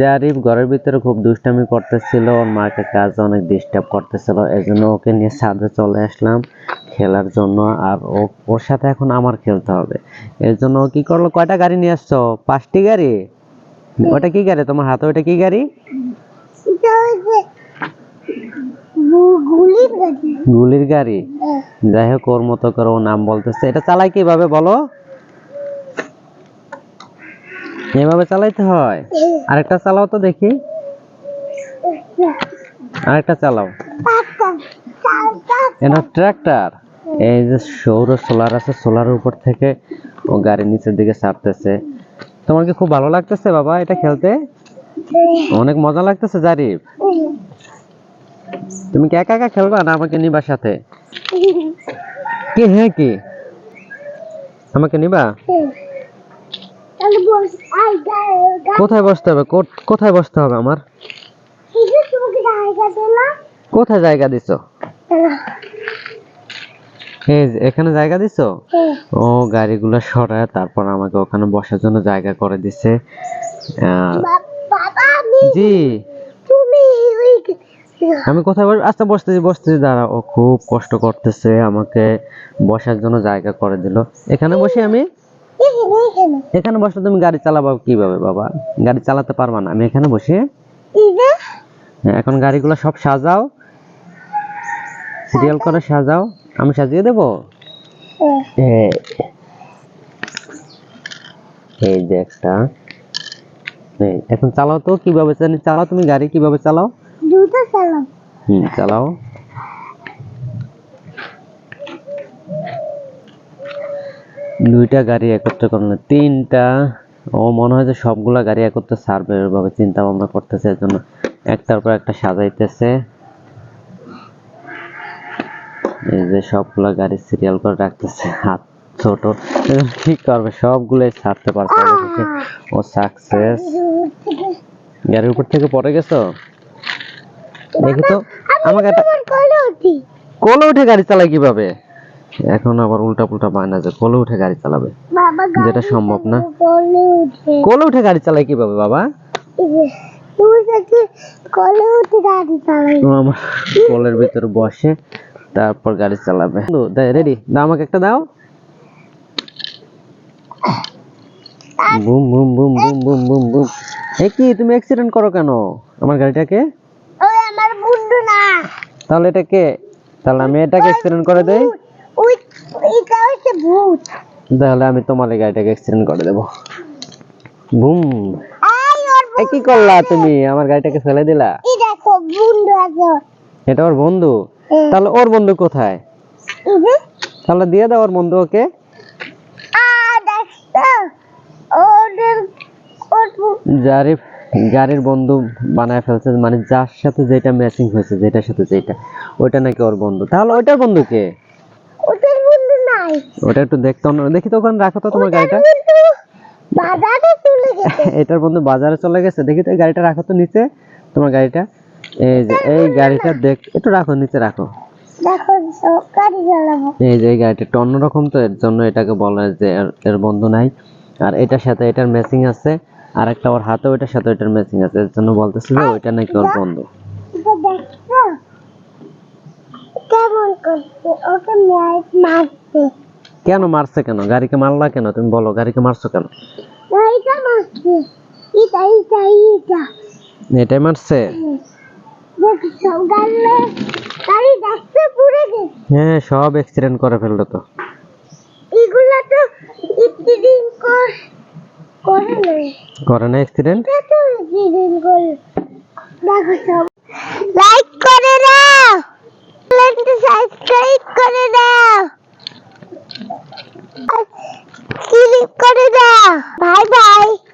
জারিফ ঘরের ভিতরে খুব দুষ্টামি করতেছিল, ওর মাকে কাজ অনেক ডিস্টার্ব করতেছিল এই জন্য ওকে নিয়ে ছাদে চলে আসলাম খেলার জন্য, আর ও, ওর সাথে এখন আমার খেলতে হবে। এর জন্য কি করল, কয়টা গাড়ি নিয়ে আসছো? পাঁচটি গাড়ি? ওটা কি গাড়ি? তোমার হাতে ওটা কি গাড়ি? গুলির গাড়ি। যাই হোক, ওর মতো করে ও নাম বলতেছে। এটা চালাই কীভাবে বলো? এভাবে চালাইতে হয়? আরেকটা চালাও তো দেখি। আরেকটা চালাও। এটা ট্রাক্টর এই যে সৌর সোলার আছে সোলারের উপর থেকে ও গাড়ি নিচের দিকে ছাড়তেছে। তোমার কি খুব ভালো লাগতেছে বাবা এটা খেলতে? অনেক মজা লাগতেছে জারিফ। তুমি কি একা একা খেলবা না আমাকে নিবা সাথে? কি হ্যাঁ কি? আমাকে নিবা তাহলে বস আই গা- গা- কোথায় বসতে হবে? কোথায় বসতে হবে আমার? কোথায় জায়গা দিছো? এখানে জায়গা দিছো। ও, গাড়িগুলো সরায়, তারপর আমাকে ওখানে বসার জন্য জায়গা করে দিছে। জি। আমি কোথায় বস আচ্ছা বসতেছি বসতেছি দাঁড়া ও খুব কষ্ট করতেছে, আমাকে বসার জন্য জায়গা করে দিল। এখানে বসে আমি? এখানে বসলে তুমি গাড়ি চালাবো কীভাবে বাবা? গাড়ি চালাতে পারবা না। আমি এখানে বসে। হ্যাঁ, এখন গাড়িগুলো সব সাজাও। সিরিয়াল করে সাজাও। আমি সাজিয়ে দেবো? হ্যাঁ। এই এই যে একটা। এখন চালাও তো। কীভাবে চালাও তুমি গাড়ি কীভাবে চালাও? চালাম হুম চালাও। দুইটা গাড়ি একত্রে করলে তিনটা ও মনে হয় যে সবগুলা গাড়ি একত্রে সার্ভে ভাবে চিন্তা ভাবনা করতেছে এর জন্য একটার পর একটা সাজাইতেছে। এই যে সবগুলা গাড়ি সিরিয়াল করে রাখতেছে হাত ছোট। কি করবে সবগুলোই ছাড়তে পারছে ও সাকসেস গাড়ির উপর থেকে পড়ে গেছো? দেখি তো আমাকে একটা তোমার কোলে উঠি কোলে উঠে গাড়ি চালায় কীভাবে? এখন আবার উল্টা পুল্টা বায়না যে কোলে উঠে গাড়ি চালাবে। যেটা সম্ভব না। কোলে উঠে। গাড়ি চালায় কীভাবে বাবা? কোলে উঠে গাড়ি কোলের ভিতরে বসে তারপর গাড়ি চালাবে। রেডি দাও আমাকে একটা দাও। Boom boom boom boom boom boom boom. এ কি তুমি অ্যাক্সিডেন্ট করো কেন আমার গাড়িটাকে? ওই আমার বন্ধু না। তাহলে এটা কে? তাহলে আমি এটাকে অ্যাক্সিডেন্ট করে দেই? ভূত। তাহলে আমি তোমার গাড়িটাকে অ্যাক্সিডেন্ট করে দেবো। বুম। এ কি করলা তুমি? আমার গাড়িটাকে ফেলে দিলা? এই দেখো বন্ধু আছে এটা ওর বন্ধু? হ্যাঁ। তাহলে ওর বন্ধু কোথায়? তাহলে দিয়ে দাও ওর বন্ধু ওকে। জারিফ গাড়ির বন্ধু বানায় ফেলছে মানে যার সাথে যেটা ম্যাচিং হয়েছে যেটার সাথে যেটা ওইটা নাকি ওর বন্ধু। তাহলে ওইটার বন্ধু কে? নাই। ওটা একটু দেখতে অন্য দেখি তো ওখানে রাখো তো তোমার গাড়িটা। বাজারে চলে গেছে। এটার বন্ধু বাজারে চলে গেছে। দেখি তো গাড়িটা রাখো তো নিচে তোমার গাড়িটা। এই যে এই গাড়িটা দেখ একটু রাখো নিচে রাখো। এই যে গাড়িটা একটু অন্যরকম তো এর জন্য এটাকে বলে যে এর- বন্ধু নাই। আর এটার সাথে এটার ম্যাচিং আছে। আর একটা ওর হাতে ওইটার সাথে ওইটার ম্যাচিং আছে। এর জন্য বলতেছে যে ওইটা নাকি ওর বন্ধু। কেমন করছে? ওকে ম্যাচ কেন মারছে কেন? গাড়িকে মারলা কেন? তুমি বলো গাড়িকে মারছো কেন? এইটা মারছে। এটা এটা এটা এটাই মারছে? গাড়ি গাড়ি দেখতে পুড়ে গেছে। হ্যাঁ সব অ্যাক্সিডেন্ট করে ফেলল তো। এগুলা তো কর করে করে না অ্যাক্সিডেন্ট এটা তো ইত্যাদিন করে দেখো সব। লাইক করে দাও। চ্যানেলটি সাবস্ক্রাইব করে দাও ক্লিক করে দাও বাই বাই